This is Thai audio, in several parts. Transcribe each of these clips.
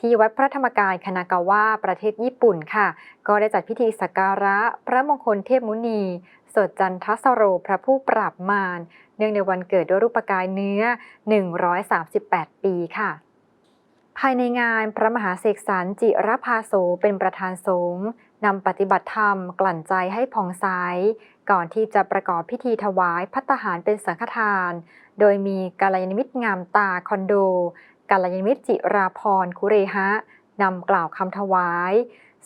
ที่วัดพระธรรมกายคณากาวะประเทศญี่ปุ่นค่ะ ก็ได้จัดพิธีสักการะพระมงคลเทพมุนี สดจันทสโรพระผู้ปราบมารเนื่องในวันเกิดด้วยรูปกายเนื้อ 138 ปีค่ะภายในงานพระมหาเสกสรรจิรภาโสเป็นประธานสงฆ์นำปฏิบัติธรรมกลั่นใจให้ผ่องใสก่อนที่จะประกอบพิธีถวายพัตตาหารเป็นสังฆทาน โดยมีกาลยานมิตรงามตาคอนโด กาลยานมิตรจิราพรคุเรหะนำกล่าวคำถวาย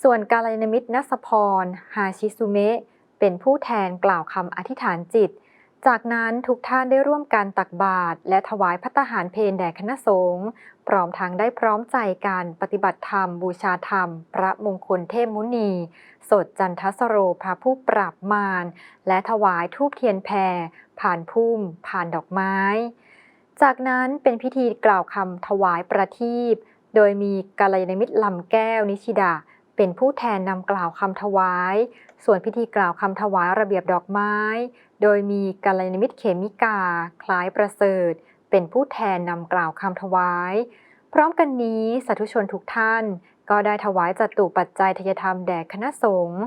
ส่วนกาลยานมิตรนัสพร ฮาชิซุเมะ เป็นผู้แทนกล่าวคำอธิษฐานจิต จากนั้นทุกท่านได้ร่วมกันตักบาตรและถวายพัตหารเพลแด่คณะสงฆ์พร้อมทั้งได้พร้อมใจการปฏิบัติธรรม บูชาธรรม พระมงคลเทพมุนี สดจันทสโรพระผู้ปราบมาร และถวายทูปเทียนแพรผ่านพุ่ม ผ่านดอกไม้ จากนั้นเป็นพิธีกล่าวคำถวายประทีปโดยมีกาลยานมิตรลำแก้วนิชิดา เป็นผู้แทนนำกล่าวคำถวาย ส่วนพิธีกล่าวคำถวายระเบียบดอกไม้ โดยมีกาลยานมิตรเขมิกา คล้ายประเสริฐ เป็นผู้แทนนำกล่าวคำถวาย พร้อมกันนี้สาธุชนทุกท่าน ก็ได้ถวายจตุปัจจัยทยธรรมแด่คณะสงฆ์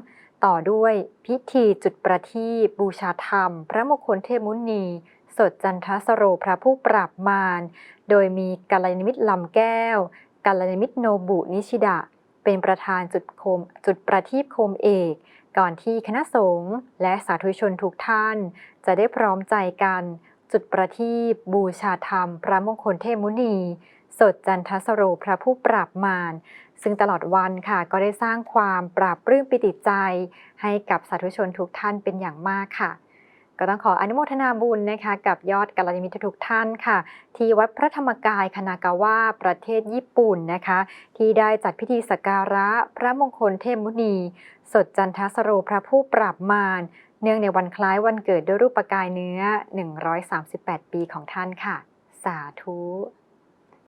ต่อด้วยพิธีจุดประทีปบูชาธรรม พระมงคลเทพมุนี สดจันทสโรพระผู้ปราบมาร โดยมีกาลยานมิตรลำแก้วกาลยานมิตรโนบุนิชิดะ เป็นประธานจุดโคมจุดประทีปโคมเอก ก่อนที่คณะสงฆ์และสาธุชนทุกท่าน จะได้พร้อมใจกัน จุดประทีปบูชาธรรม พระมงคลเทมุนี สดจันทสโรพระผู้ปราบมารซึ่งตลอดวันค่ะก็ได้สร้างความปราบปลื้มปิติใจ ให้กับสาธุชนทุกท่านเป็นอย่างมากค่ะ ก็ต้องขออนุโมทนาบุญนะคะกับยอดกัลยาณมิตรทุกท่านค่ะ ที่วัดพระธรรมกายคณากาวะประเทศญี่ปุ่นนะคะ ที่ได้จัดพิธีสักการะพระมงคลเทพมุนี สดจันทสโรพระผู้ปราบมาร เนื่องในวันคล้ายวันเกิดด้วยรูปกายเนื้อ 138 ปีของท่านค่ะ สาธุ